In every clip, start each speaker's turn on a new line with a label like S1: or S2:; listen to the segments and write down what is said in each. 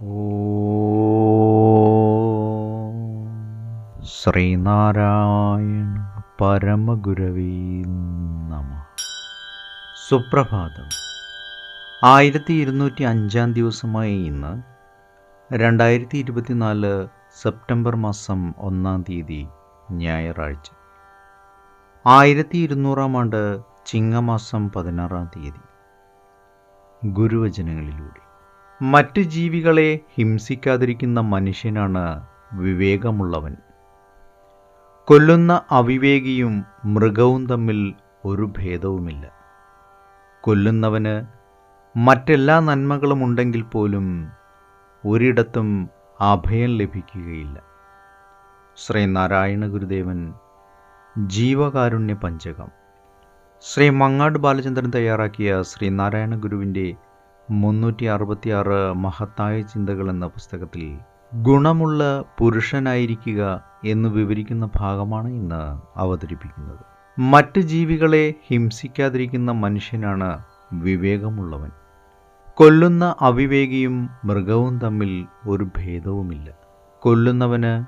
S1: ശ്രീനാരായണ പരമഗുരവീ നമ. സുപ്രഭാതം. ആയിരത്തി ഇരുന്നൂറ്റി അഞ്ചാം ദിവസമായ ഇന്ന് രണ്ടായിരത്തി ഇരുപത്തിനാല് സെപ്റ്റംബർ മാസം ഒന്നാം തീയതി ഞായറാഴ്ച. ആയിരത്തി ഇരുന്നൂറാം ആണ്ട് ചിങ്ങമാസം പതിനാറാം തീയതി. ഗുരുവചനങ്ങളിലൂടെ. മറ്റ് ജീവികളെ ഹിംസിക്കാതിരിക്കുന്ന മനുഷ്യനാണ് വിവേകമുള്ളവൻ. കൊല്ലുന്ന അവിവേകിയും മൃഗവും തമ്മിൽ ഒരു ഭേദവുമില്ല. കൊല്ലുന്നവന് മറ്റെല്ലാ നന്മകളും ഉണ്ടെങ്കിൽ പോലും ഒരിടത്തും അഭയം ലഭിക്കുകയില്ല. ശ്രീനാരായണ ഗുരുദേവൻ ജീവകാരുണ്യ പഞ്ചകം. ശ്രീ മങ്ങാട് ബാലചന്ദ്രൻ തയ്യാറാക്കിയ ശ്രീനാരായണ ഗുരുവിന്റെ മുന്നൂറ്റി അറുപത്തിയാറ് മഹത്തായ ചിന്തകൾ എന്ന പുസ്തകത്തിൽ ഗുണമുള്ള പുരുഷനായിരിക്കുക എന്ന് വിവരിക്കുന്ന ഭാഗമാണ് ഇന്ന് അവതരിപ്പിക്കുന്നത്. മറ്റ് ജീവികളെ ഹിംസിക്കാതിരിക്കുന്ന മനുഷ്യനാണ് വിവേകമുള്ളവൻ. കൊല്ലുന്ന അവിവേകിയും മൃഗവും തമ്മിൽ ഒരു ഭേദവുമില്ല. കൊല്ലുന്നവന്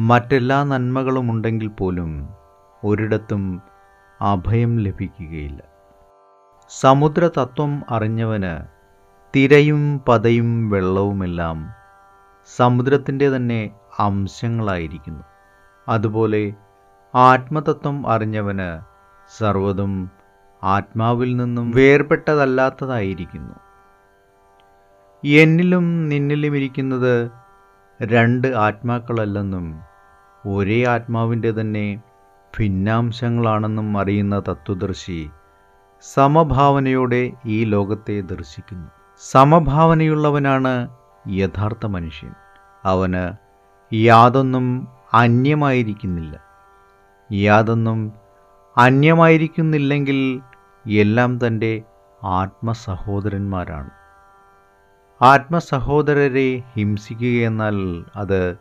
S1: മറ്റെല്ലാ നന്മകളും ഉണ്ടെങ്കിൽ പോലും ഒരിടത്തും അഭയം ലഭിക്കുകയില്ല. സമുദ്രതത്വം അറിഞ്ഞവന് തിരയും പതയും വെള്ളവുമെല്ലാം സമുദ്രത്തിന്റെ തന്നെ അംശങ്ങളായിരിക്കുന്നു. അതുപോലെ ആത്മതത്വം അറിഞ്ഞവന് സർവതും ആത്മാവിൽ നിന്നും വേർപെട്ടതല്ലാത്തതായിരിക്കുന്നു എന്നിലും നിന്നിലും ഇരിക്കുന്നത് രണ്ട് ആത്മാക്കളല്ലെന്നും ഒരേ ആത്മാവിന്റെ തന്നെ ഭിന്നാംശങ്ങളാണെന്നും അറിയുന്ന തത്വദർശി സമഭാവനയോടെ ഈ ലോകത്തെ ദർശിക്കുന്നു. സമഭാവനയുള്ളവനാണ് യഥാർത്ഥ മനുഷ്യൻ. അവന് യാതൊന്നും അന്യമായിരിക്കുന്നില്ല. യാതൊന്നും അന്യമായിരിക്കുന്നില്ലെങ്കിൽ എല്ലാം തന്റെ ആത്മസഹോദരന്മാരാണ്. ആത്മസഹോദരരെ ഹിംസിക്കുകയെന്നാൽ അത്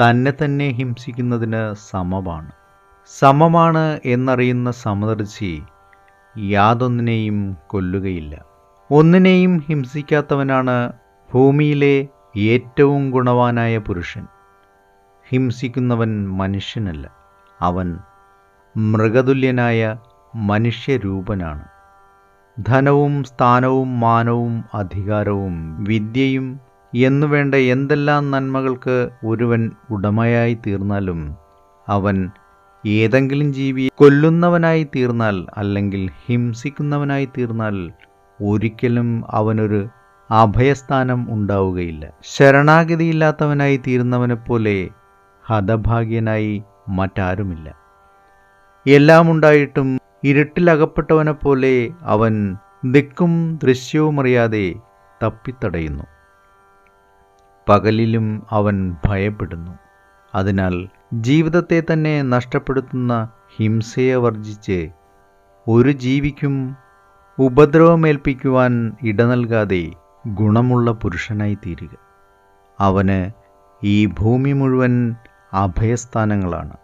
S1: തന്നെ തന്നെ ഹിംസിക്കുന്നതിന് സമമാണ്. സമമാണ് എന്നറിയുന്ന സമദർശി യാതൊന്നിനെയും കൊല്ലുകയില്ല. ഒന്നിനെയും ഹിംസിക്കാത്തവനാണ് ഭൂമിയിലെ ഏറ്റവും ഗുണവാനായ പുരുഷൻ. ഹിംസിക്കുന്നവൻ മനുഷ്യനല്ല അവൻ മൃഗതുല്യനായ മനുഷ്യരൂപനാണ്. ധനവും സ്ഥാനവും മാനവും അധികാരവും വിദ്യയും എന്നുവേണ്ട എന്തെല്ലാം നന്മകൾക്ക് ഒരുവൻ ഉടമയായി തീർന്നാലും അവൻ ഏതെങ്കിലും ജീവിയെ കൊല്ലുന്നവനായി തീർന്നാൽ അല്ലെങ്കിൽ ഹിംസിക്കുന്നവനായി തീർന്നാൽ ഒരിക്കലും അവനൊരു അഭയസ്ഥാനം ഉണ്ടാവുകയില്ല. ശരണാഗതിയില്ലാത്തവനായി തീരുന്നവനെപ്പോലെ ഹതഭാഗ്യനായി മറ്റാരുമില്ല. എല്ലാം ഉണ്ടായിട്ടും ഇരുട്ടിലകപ്പെട്ടവനെപ്പോലെ അവൻ ദിക്കും ദൃശ്യവുമറിയാതെ തപ്പിത്തടയുന്നു. പകലിലും അവൻ ഭയപ്പെടുന്നു. അതിനാൽ ജീവിതത്തെ തന്നെ നഷ്ടപ്പെടുത്തുന്ന ഹിംസയെ വർജിച്ച് ഒരു ജീവിക്കും ഉപദ്രവമേൽപ്പിക്കുവാൻ ഇട നൽകാതെ ഗുണമുള്ള പുരുഷനായി തീരുക അവന് ഈ ഭൂമി മുഴുവൻ അഭയസ്ഥാനങ്ങളാണ്.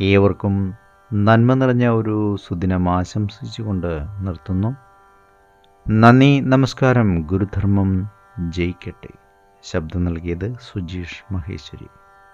S1: ഏവർക്കും നന്മ നിറഞ്ഞ ഒരു സുദിനം ആശംസിച്ചുകൊണ്ട് നിർത്തുന്നു. നന്ദി നമസ്കാരം ഗുരുധർമ്മം ജയിക്കട്ടെ. ശബ്ദം നൽകിയത് സുജീഷ് മഹേശ്വരി.